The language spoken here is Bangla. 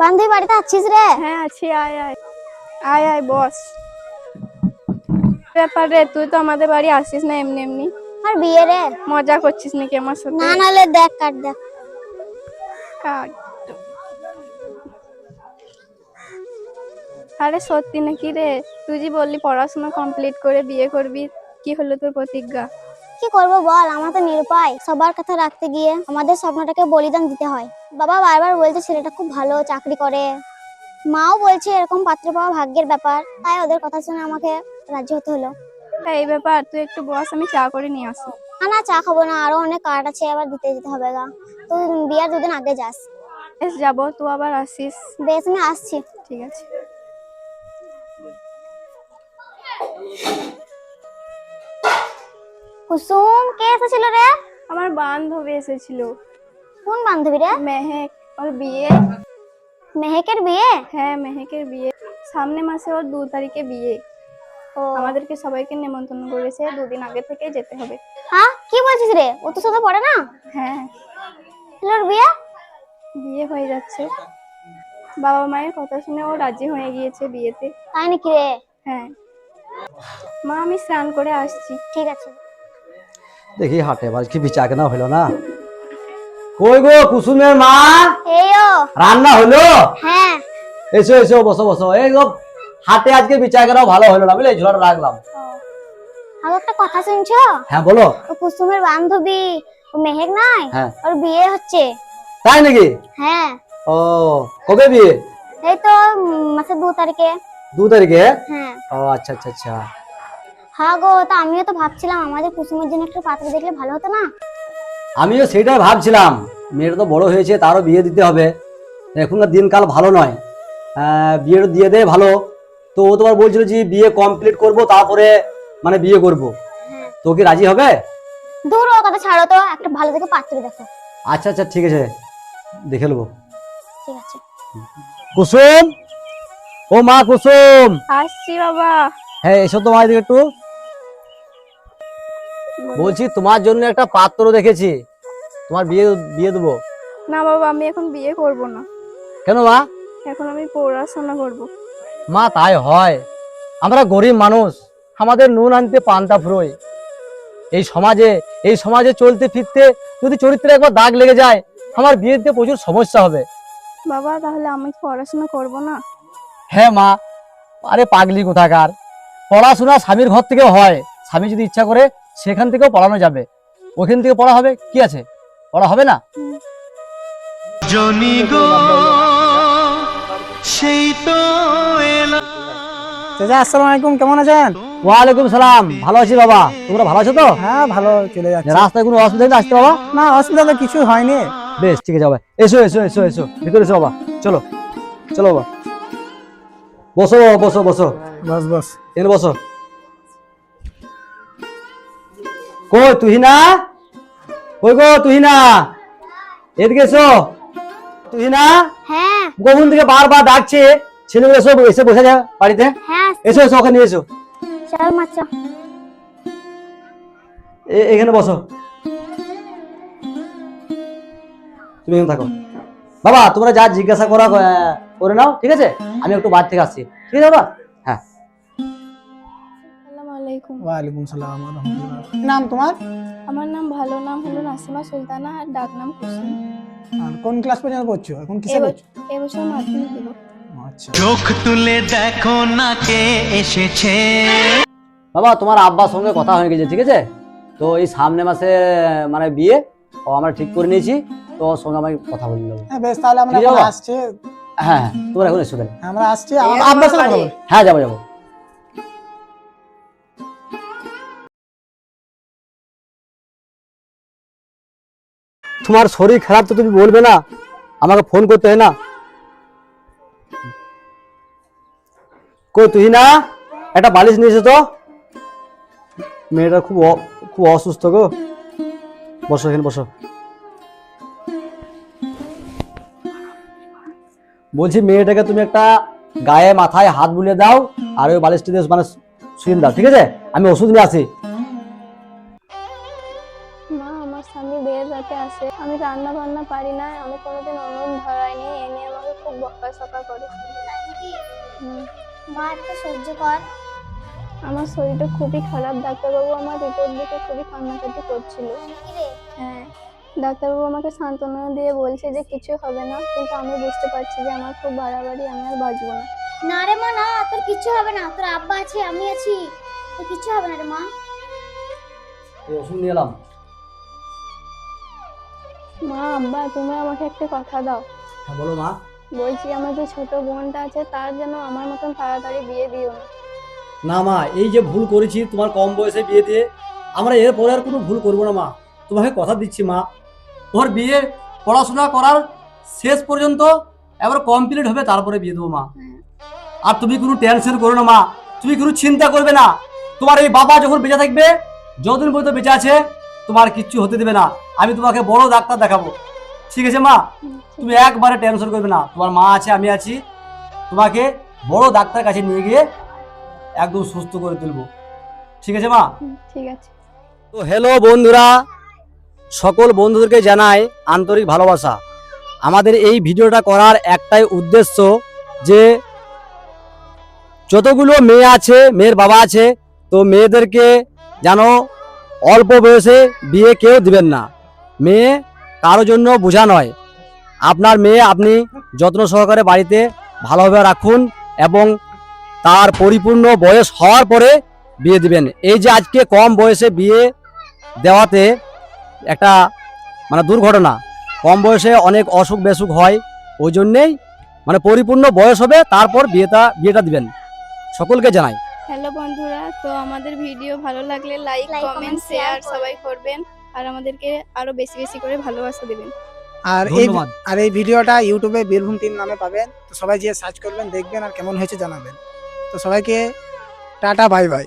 বান্ধবী বাড়িতে আছিস রে? হ্যাঁ আছি আয় আয়। আয় আয় বস। ব্যাপার রে তুই তো আমাদের বাড়ি আসিস না এমনি এমনি। আর বিয়ে রে? মজা করছিস নাকি আমার সাথে? না নালে দেখ কাট দেখ। কাট। আরে সত্যি নাকি রে? তুই যে বললি পড়াশোনা কমপ্লিট করে বিয়ে করবি কি হলো তোর প্রতিজ্ঞা? কি করব বল আমার তো নিরুপায়। সবার কথা রাখতে গিয়ে আমাদের স্বপ্নটাকে বলিদান দিতে হয়। বাবা বারবার বলছে ছেলেটা খুব ভালো চাকরি করে। মাও বলছে এরকম পাত্র পাওয়া ভাগ্যের ব্যাপার। তাই ওদের কথা শুনে আমাকে রাজি হতে হলো। এই ব্যাপার তুই একটু বস আমি চা করে নিয়ে আসি। না না চা খাব না আরও অনেক কার্ড আছে আবার দিতে যেতে হবে গা। তুই বিয়ার দুদিন আগে যাস। বেশ যাব তুই আবার আসিস। বেশ আমি আসছি। ঠিক আছে। কুসুম কে এসেছিল রে? আমার বান্ধবী এসেছিল। কোন বান্ধবী রে? মেহেক ওর বিয়ে। মেহেকের বিয়ে? হ্যাঁ মেহেকের বিয়ে। সামনে মাসে ওর দু তারিখে বিয়ে। ও। আমাদেরকে সবাইকে নেমন্তন্ন করেছে দুদিন আগে থেকে যেতে হবে। হ্যাঁ কি বলছিস রে? ও তো সাথে পড়ে না? হ্যাঁ। ওর বিয়ে? বিয়ে হয়ে যাচ্ছে। বাবা মায়ের কথা শুনে ও রাজি হয়ে গিয়েছে বিয়েতে। তাই নাকি রে? হ্যাঁ। মা আমি স্নান করে আসছি। ঠিক আছে। দেখি হাটে এবার কি বিচার কেনা হলো না? কই গো কুসুমের মা? এই রান্না হলো? হ্যাঁ। এসো এসো বসো বসো। এই গো হাটে আজকে বিচার কেনাও ভালো হলো না বুঝলে? ঝোলাটা রাখলাম। আর একটা কথা শুনছো? হ্যাঁ বলো। ও কুসুমের বান্ধবী ও মেহেক নাই? হ্যাঁ। ওর বিয়ে হচ্ছে। তাই নাকি? হ্যাঁ। ও কবে বিয়ে? এই তো মাসের দু তারিখে। দু তারিখে? হ্যাঁ। ও আচ্ছা আচ্ছা আচ্ছা। হ্যাঁ গো তা আমিও তো ভাবছিলাম আমাদের কুসুমের জন্য একটা পাত্র দেখলে ভালো হতো না? আমিও সেটাই ভাবছিলাম। মেয়েটা তো বড় হয়েছে তারও বিয়ে দিতে হবে। এখনকার দিনকাল ভালো নয়। বিয়েটা দিয়ে দেয় ভালো। তো ও তোমার বলছিল যে বিয়ে কমপ্লিট করব তারপরে মানে বিয়ে করব। হ্যাঁ। তো কি রাজি হবে? দূর ও কথা ছাড়ো তো একটা ভালো দেখে পাত্র দেখো। আচ্ছা আচ্ছা ঠিক আছে। দেখে নেব। ঠিক আছে। কুসুম? ও মা কুসুম! আসছি বাবা। হ্যাঁ এসো তোমার দিকে একটু। বলছি তোমার জন্য একটা পাত্র দেখেছি। তোমার বিয়ে বিয়ে দেবো। না বাবা আমি এখন বিয়ে করব না। কেন মা? এখন আমি পড়াশোনা করব। মা তাই হয়। আমরা গরিব মানুষ আমাদের নুন আনতে পান্তা ফুরোয়। এই সমাজে এই সমাজে চলতে ফিরতে যদি চরিত্রে একবার দাগ লেগে যায় আমার বিয়েতে প্রচুর সমস্যা হবে। বাবা তাহলে আমি পড়াশোনা করব না? হ্যাঁ মা আরে পাগলি কোথাকার। পড়াশোনা স্বামীর ঘর থেকে হয়। স্বামী যদি ইচ্ছা করে সেখান থেকেও পড়ানো যাবে। ওখান থেকে পড়া হবে? কি আছে? পড়া হবে না? জনি সেই তো চাচা আসসালামু আলাইকুম কেমন আছেন? ওয়ালাইকুম সালাম। ভালো আছি বাবা। তোমরা ভালো আছো তো? হ্যাঁ ভালো চলে যাচ্ছে। রাস্তায় কোনো অসুবিধা নেই আসতে বাবা? না অসুবিধা তো কিছু হয়নি। বেশ ঠিক আছে বাবা। এসো এসো এসো এসো। ভিতরে এসো বাবা। চলো। চলো বাবা। বসো বসো বসো। বস বস। এখানে বসো। কই তুহিনা কই গো তুহিনা এদিকে এসো। তুহিনা হ্যাঁ। কখন থেকে বারবার ডাকছে ছেলেগুলো এসো এসে বসে যা বাড়িতে। হ্যাঁ এসো এসো ওখানে এসো। চল এখানে বসো। তুমি এখানে থাকো। বাবা তোমরা যা জিজ্ঞাসা করা করে নাও ঠিক আছে? আমি একটু বাইরে থেকে আসছি। ঠিক আছে বাবা? আলাইকুম। ওয়ালাইকুম সালাম রাহমাতুল্লাহ নাম তোমার? আমার নাম ভালো নাম হলো নাসিমা সুলতানা আর ডাক নাম কুসুম। আর কোন ক্লাস পর্যন্ত পড়ছো? এখন কিসে পড়ছো? এবছর মাধ্যমিক দেব আচ্ছা। চোখ তুলে দেখো না কে এসেছে। বাবা তোমার আব্বার সঙ্গে কথা হয়ে গেছে ঠিক আছে? তো এই সামনে মাসে মানে বিয়ে ও আমরা ঠিক করে নিয়েছি তো ওর সঙ্গে আমাকে কথা বলে নেব। হ্যাঁ বেশ তাহলে আমরা আসছি। হ্যাঁ হ্যাঁ তোমরা এখন এসো তাহলে। আমরা আসছি আব্বার বলো। হ্যাঁ যাব যাব। তোমার শরীর খারাপ তো তুমি বলবে না? আমাকে ফোন করতে হয় না? কই তুই না? একটা বালিশ নিয়েছে তো? মেয়েটা খুব খুব অসুস্থ গো। বসো এখানে, বসো। বলছি মেয়েটাকে তুমি একটা গায়ে মাথায় হাত বুলিয়ে দাও, আর ওই বালিশটি দিয়ে মানে শুয়ে দাও, ঠিক আছে? আমি ওষুধ নিয়ে আসি। আসে আমি রান্না বান্না পারি না আমি কোনোদিন উনুন ধরাইনি এ নিয়ে আমাকে খুব বকাঝকা করে মা একটা সহ্য কর। আমার শরীরটা খুবই খারাপ ডাক্তারবাবু আমার রিপোর্ট দেখে খুবই কান্নাকাটি করছিল। হ্যাঁ ডাক্তারবাবু আমাকে সান্ত্বনা দিয়ে বলছে যে কিছু হবে না কিন্তু আমি বুঝতে পারছি যে আমার খুব বাড়াবাড়ি আমি আর বাঁচবো না। না রে মা না তোর কিচ্ছু হবে না তোর আব্বা আছে আমি আছি। তোর কিচ্ছু হবে না রে মা। এই ওষুধ নিয়ে এলাম। মা আব্বা তুমি আমাকে একটা কথা দাও। হ্যাঁ বলো মা। বলছি আমার যে ছোট বোনটা আছে তার যেন আমার মতন তাড়াতাড়ি বিয়ে দিও না। না মা এই যে ভুল করেছি তোমার কম বয়সে বিয়ে দিয়ে আমরা এরপরে আর কোনো ভুল করব না মা। তোমাকে কথা দিচ্ছি মা। ওর বিয়ে পড়াশোনা করার শেষ পর্যন্ত এবার কমপ্লিট হবে তারপরে বিয়ে দেবো মা। আর তুমি কোনো টেনশন করো না মা। তুমি কোনো চিন্তা করবে না। তোমার এই বাবা যখন বেঁচে থাকবে যতদিন পর্যন্ত বেঁচে আছে তোমার কিচ্ছু হতে দেবে না। আমি তোমাকে বড় ডাক্তার দেখাবো। ঠিক আছে মা? তুমি একবারে টেনশন করবে না। তোমার মা আছে আমি আছি। তোমাকে বড় ডাক্তার কাছে নিয়ে গিয়ে একদম সুস্থ করে তুলবো। ঠিক আছে মা? ঠিক আছে। তো হ্যালো বন্ধুরা সকল বন্ধুদেরকে জানাই আন্তরিক ভালোবাসা। আমাদের এই ভিডিওটা করার একটাই উদ্দেশ্য যে যতগুলো মেয়ে আছে মেয়ের বাবা আছে তো মেয়েদেরকে যেন অল্প বয়সে বিয়ে কেউ দিবেন না। মেয়ে কারোর জন্য বোঝা নয়। আপনার মেয়ে আপনি যত্ন সহকারে বাড়িতে ভালোভাবে রাখুন এবং তার পরিপূর্ণ বয়স হওয়ার পরে বিয়ে দিবেন। এই যে আজকে কম বয়সে বিয়ে দেওয়াতে একটা মানে দুর্ঘটনা। কম বয়সে অনেক অসুখ বেসুখ হয়, ওই জন্যেই মানে পরিপূর্ণ বয়স হবে, তারপর বিয়েটা বিয়েটা দিবেন। সকলকে জানাই। হ্যালো বন্ধুরা তো আমাদের ভিডিও ভালো লাগলে লাইক কমেন্ট শেয়ার সবাই করবেন আর আমাদেরকে আরও বেশি বেশি করে ভালোবাসা দিবেন। আর এই আর এই ভিডিওটা ইউটিউবে বীরভূম টিম নামে পাবেন। তো সবাই গিয়ে সার্চ করবেন দেখবেন আর কেমন হয়েছে জানাবেন। তো সবাইকে টাটা বাই বাই